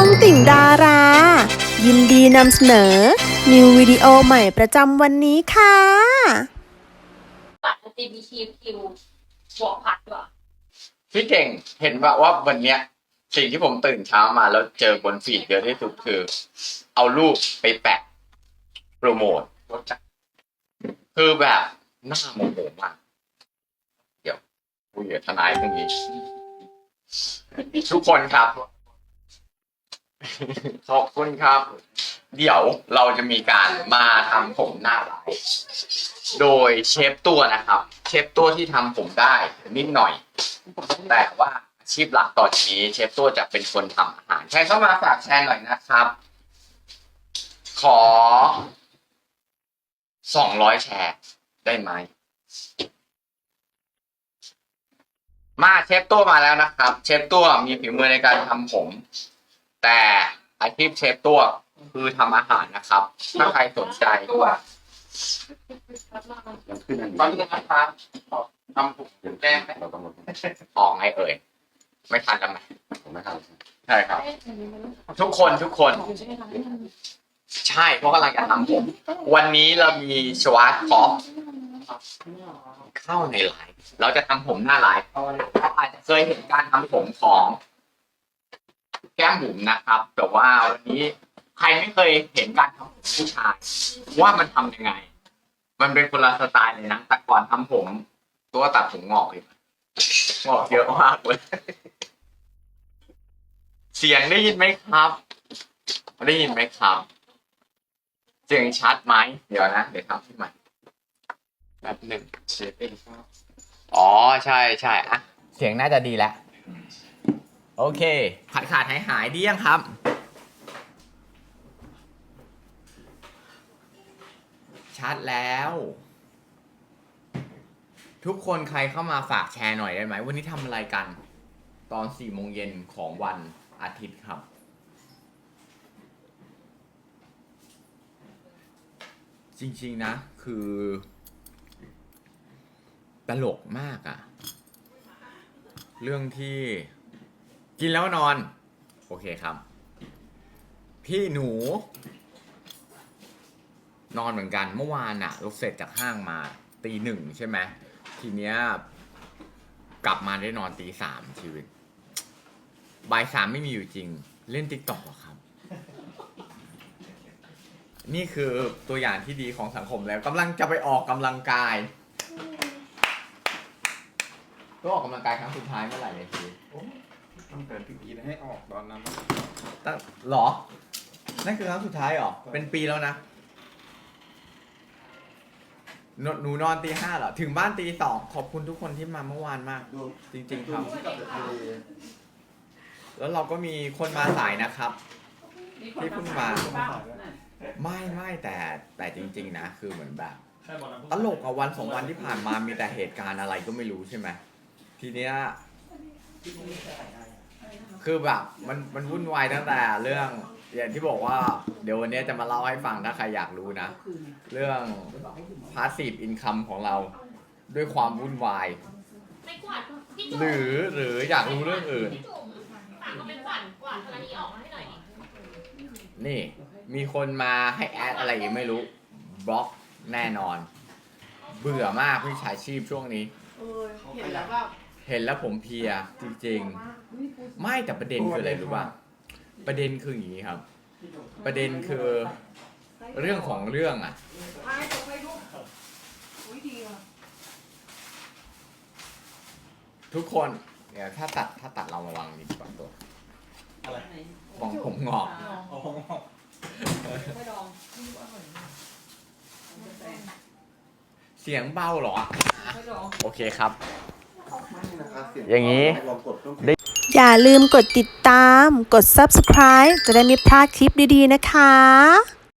องติ่งดารา ยินดีนำเสนอ นิววิดีโอใหม่ประจำวันนี้ค่ะปัด LGBTQ บวกพัดด้วยพี่เก่งเห็นว่าว่าวันเนี้ยสิ่งที่ผมตื่นเช้ามาแล้วเจอบนฟีดเยอะที่สุดคือ เอารูปไปแปะโปรโมทรถจักรคือแบบหน้าโมโหมากเดี๋ยวคุยกับทนายตรงนี้ ทุกคนครับ ขอบคุณครับ เดี๋ยวเราจะมีการมาทำผมหน้าลายโดยเชฟตัวนะครับ เชฟตัวที่ทำผมได้นิดหน่อย แต่ว่าอาชีพหลักต่อจากนี้เชฟตัวจะเป็นคนทำอาหารใครเข้ามาฝากแชร์หน่อยนะครับ ขอสองร้อยแชร์ได้ไหม มาเชฟตัวมาแล้วนะครับ เชฟตัวมีฝีมือในการทำผม แต่อาชีพเชฟตัวคือทำอาหารนะครับ ถ้าใครสนใจตัวตอนนี้นะครับทำผมแก้ไหมออกไงเอ่ย ไม่ทันแล้วไหมไม่ทันใช่ครับ ทุกคนทุกคน ใช่เพราะกำลังจะทำผมวันนี้เรามีชวาร์ตคอฟเข้าในไลฟ์เราจะทำผมหน้าไลฟ์อาจจะเคยเห็นการทำผมของแก้มบุ๋มนะครับ แต่ว่าวันนี้ใครไม่เคยเห็นการทำผมผู้ชาย ว่ามันทำยังไง มันเป็นคนละสไตล์เลยนะแต่ก่อนทำผม ตัวตัดผมงอกเลยงอกเยอะมากเลย เสียงได้ยินไหมครับ ได้ยินไหมครับ เสียงชัดไหมเดี๋ยวนะเดี๋ยวทำให้ใหม่แบบหนึ่งเชฟเองอ๋อใช่ใช่อะเสียงน่าจะดีแล้ว โอเค ขาดขาดหายหายดียังครับ ชัดแล้ว ทุกคนใครเข้ามาฝากแชร์หน่อยได้ไหม วันนี้ทำอะไรกัน ตอนสี่โมงเย็นของวันอาทิตย์ครับจริง ๆ นะ คือ ตลกมากอะเรื่องที่ กินแล้วนอน โอเคครับ พี่หนู นอนเหมือนกันเมื่อวานอะราเสร็จจากห้างมาตีหนึ่งใช่ไหมทีเนี้ย กลับมาได้นอนตีสามชีวิตบ่ายสามไม่มีอยู่จริง เล่นติ๊กต็อกครับ นี่คือตัวอย่างที่ดีของสังคมแล้วกำลังจะไปออกกำลังกายก็ออกกำลังกายครั้งสุดท้ายเมื่อไหร่ในชีวิ ตตั้งแต่พี่กีนให้ออกตอนนั้น ตั้งหรอ นั่นคือครั้งสุดท้ายเหรอ เป็นปีแล้วนะหนูหนูนอนตีห้าเหรอ ถึงบ้านตีสองขอบคุณทุกคนที่มาเมื่อวานมากจริง ๆ ครับแล้วเราก็มีคนมาสายนะครับที่เพิ่งมาไม่ไม่แต่แต่จริง ๆ นะ คือเหมือนแบบ ตลกอะวันสองวันที่ผ่านมามีแต่เหตุการณ์อะไรก็ไม่รู้ใช่ไหมทีเนี้ย คือแบบมันมันวุ่นวายตั้งแต่เรื่องอย่างที่บอกว่าเดี๋ยววันนี้จะมาเล่าให้ฟังถ้าใครอยากรู้นะเรื่อง passive income ของเราด้วยความวุ่นวาย ไม่กวาดพี่จุ๋มหรือหรืออยากรู้เรื่องอื่น พี่จุ๋มฝากเขาเป็นกวาดกวาดธรณีออกมาให้หน่อยดินี่ มีคนมาให้แอดอะไรยังไม่รู้บล็อกแน่นอน เบื่อมากวิชาชีพช่วงนี้เห็นแล้วแบบ เห็นแล้วผมเพลียจริงๆ ไม่แต่ประเด็นคืออะไรรู้ป่ะประเด็นคืออย่างนี้ครับ ประเด็นคือเรื่องของเรื่องอะพายตกไปลูกอุ้ยดีอะทุกคนเดี๋ยวถ้าตัดถ้าตัดเรามาวางนี่ดีกว่าตัวอะไรมองผมงอกโอ้โหไม่ลองเสียงเบาเหรอไม่ลองโอเคครับ อย่างนี้องกดเพิ่มอย่าลืมกดติดตาม กด subscribe จะได้ไม่พลาดคลิปดีๆนะคะ